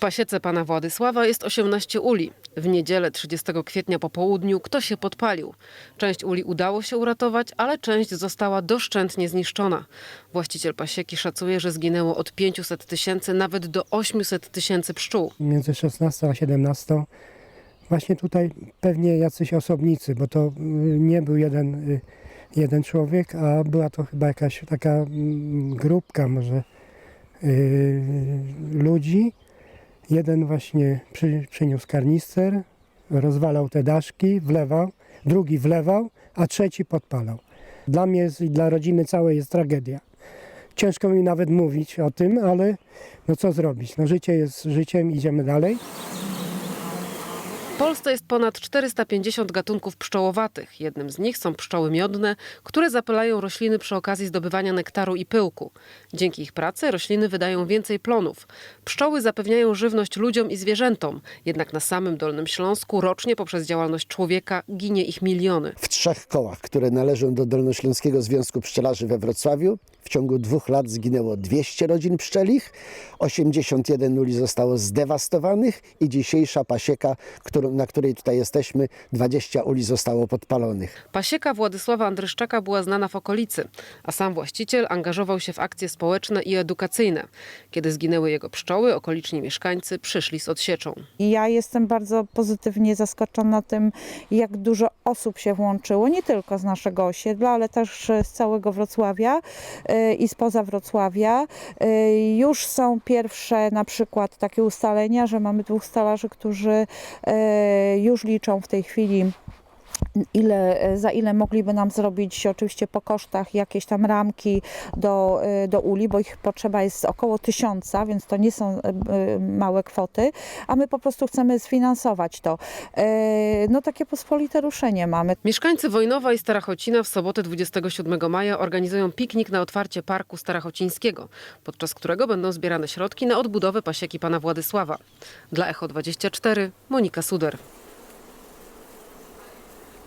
pasiece pana Władysława jest 18 uli. W niedzielę 30 kwietnia po południu ktoś się podpalił. Część uli udało się uratować, ale część została doszczętnie zniszczona. Właściciel pasieki szacuje, że zginęło od 500 tysięcy nawet do 800 tysięcy pszczół. między 16 a 17. Właśnie tutaj pewnie jacyś osobnicy, bo to y, nie był jeden, y, jeden człowiek, a była to chyba jakaś taka mm, grupka może y, ludzi. Jeden właśnie przy, przyniósł karnister, rozwalał te daszki, wlewał, drugi wlewał, a trzeci podpalał. Dla mnie i dla rodziny całej jest tragedia. Ciężko mi nawet mówić o tym, ale no co zrobić? No życie jest życiem, idziemy dalej. Polsce jest ponad 450 gatunków pszczołowatych. Jednym z nich są pszczoły miodne, które zapylają rośliny przy okazji zdobywania nektaru i pyłku. Dzięki ich pracy rośliny wydają więcej plonów. Pszczoły zapewniają żywność ludziom i zwierzętom, jednak na samym Dolnym Śląsku rocznie poprzez działalność człowieka ginie ich miliony. w trzech kołach, które należą do Dolnośląskiego Związku Pszczelarzy we Wrocławiu. W ciągu dwóch lat zginęło 200 rodzin pszczelich, 81 uli zostało zdewastowanych i dzisiejsza pasieka, którą, na której tutaj jesteśmy, 20 uli zostało podpalonych. Pasieka Władysława Andryszczaka była znana w okolicy, a sam właściciel angażował się w akcje społeczne i edukacyjne. Kiedy zginęły jego pszczoły, okoliczni mieszkańcy przyszli z odsieczą. I ja jestem bardzo pozytywnie zaskoczona tym, jak dużo osób się włączyło, nie tylko z naszego osiedla, ale też z całego Wrocławia y, i spoza Wrocławia. Y, Już są pierwsze na przykład takie ustalenia, że mamy dwóch stalarzy, którzy y, już liczą w tej chwili ile, za ile mogliby nam zrobić oczywiście po kosztach jakieś tam ramki do, y, do uli, bo ich potrzeba jest około tysiąca, więc to nie są y, y, małe kwoty, a my po prostu chcemy sfinansować to. No takie pospolite ruszenie mamy. Mieszkańcy Wojnowa i Starachocina w sobotę 27 maja organizują piknik na otwarcie Parku Starachocińskiego, podczas którego będą zbierane środki na odbudowę pasieki pana Władysława. Dla Echo 24 Monika Suder.